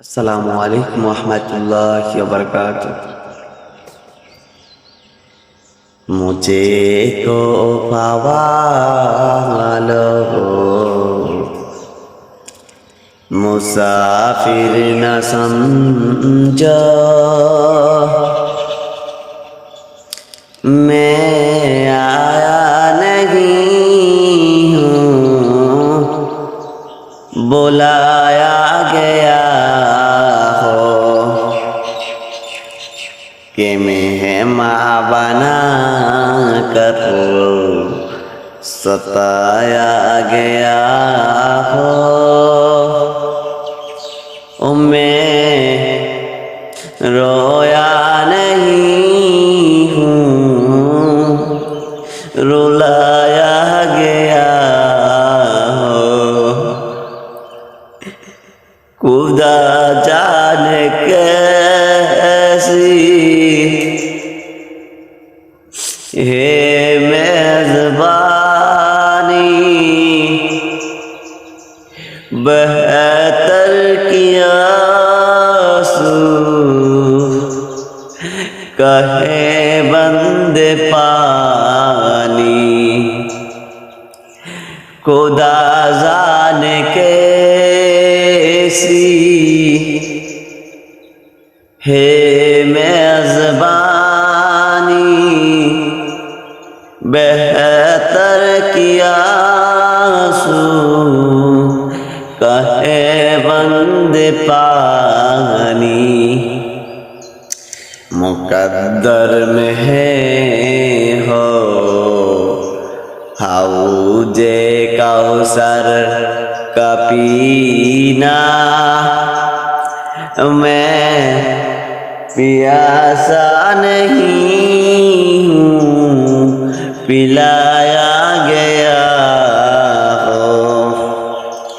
السلام علیکم ورحمۃ اللہ وبرکاتہ۔ مجھے کو پوالو مسافر نہ سمجھو میں آیا نہیں ہوں۔ بلایا گیا۔ کہ بنا کر ستایا گیا ہو۔ میں رویا نہیں ہوں۔ رلایا گیا ہو۔ خدا جانے کیسی ہے میزبانی بہتر کیا سو کہے بند پانی خدا جان کیسی ہے میزبانی کیا سو؟ کہے بند پانی۔ مقدر میں ہے ہو۔ حوجے کوثر کا پینا۔ میں پیاسا نہیں ہوں۔ پلایا